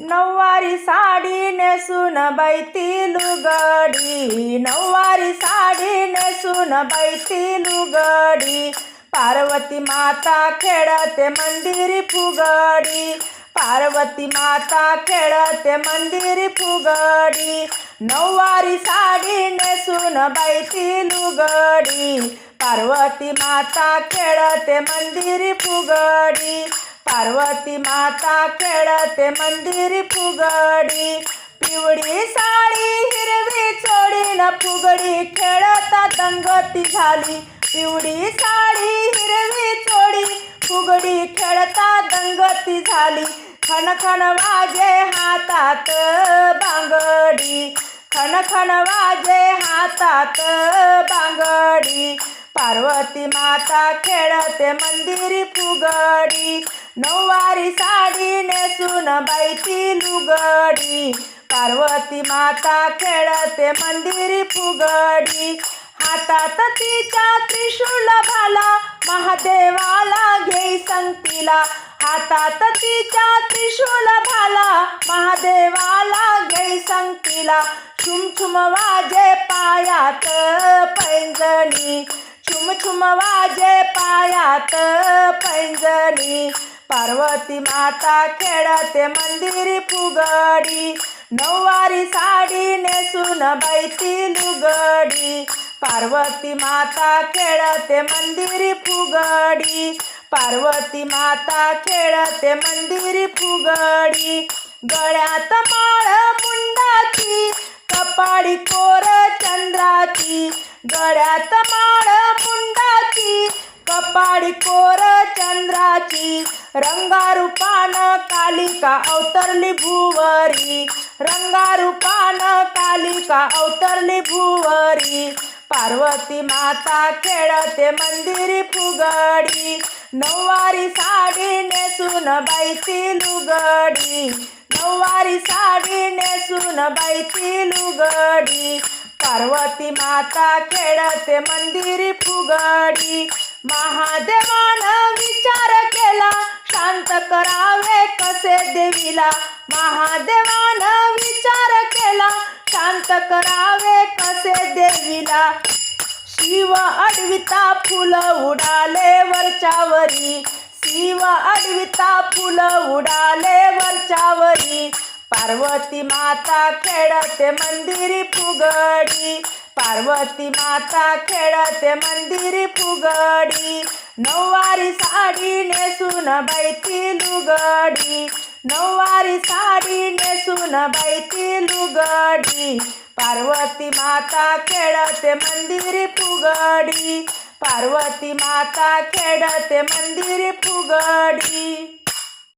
नऊवारी साडी नेसून बैती लुगडी नऊवारी साडी नेसून बैती लुगडी पार्वती माता खेळते मंदिरी फुगडी. पार्वती माता खेळते मंदिरी फुगडी. नऊवारी साडी नेसून बैती लुगडी पार्वती माता खेळते मंदिरी फुगडी. पार्वती माता खेळते मंदिर फुगडी. पिवळी साडी हिरवी चोडी न फुगडी खेळता दंगती झाली. पिवळी साडी हिरवी चोडी फुगडी खेळता दंगती झाली. खन खन वाजे हातात बांगडी. खन खन वाजे हातात बांगडी. पार्वती माता खेळते मंदिरी फुगडी. नऊवारी साडी नेसून बैती लुगडी. पार्वती माता खेळते मंदिरी फुगडी. हातात तिच्या त्रिशूल भाला महादेवाला घेई संगतीला हातात तिच्या त्रिशूल भाला महादेवाला घेई संगतीला छुमछुम वाजे पायात पैंजणी. छुमछुम वाजे पायात पैंजणी. पार्वती माता खेळते मंदिरी फुगडी. नऊवारी साडी नेसून बैती लुगडी. पार्वती माता खेळते मंदिरी फुगडी. पार्वती माता खेळते मंदिरी फुगडी. गळ्यात माळ मुंडाची कपाळी कोर चंद्राची. गळ्यात माळ मुंडाची कपाळी कोर चंद्राची. रंगारूपान कालिका अवतरली भुवरी. रंगारूपान कालिका अवतरली भुवरी. पार्वती माता खेळते मंदिरी फुगडी. नऊवारी साडी नेसून बाईची लुगडी. नऊवारी साडी नेसून बाईची लुगडी. पार्वती माता खेळते मंदिरी फुगडी. महादेवान शांत करावे कसे देवीला? महादेवानं विचार केला. शांत करावे कसे देवीला? शिव अडविता फुल उडाले वरच्यावरी. शिव अडविता फुल उडाले वरच्यावरी. पार्वती माता खेळते मंदिरी फुगडी. पार्वती माता खेळते मंदिरी फुगडी. नऊवारी साडी नेसून बैती लुगडी. नऊवारी साडी नेसून बैती लुगडी. पार्वती माता खेळते मंदिरी फुगडी. पार्वती माता खेळते मंदिरी फुगडी.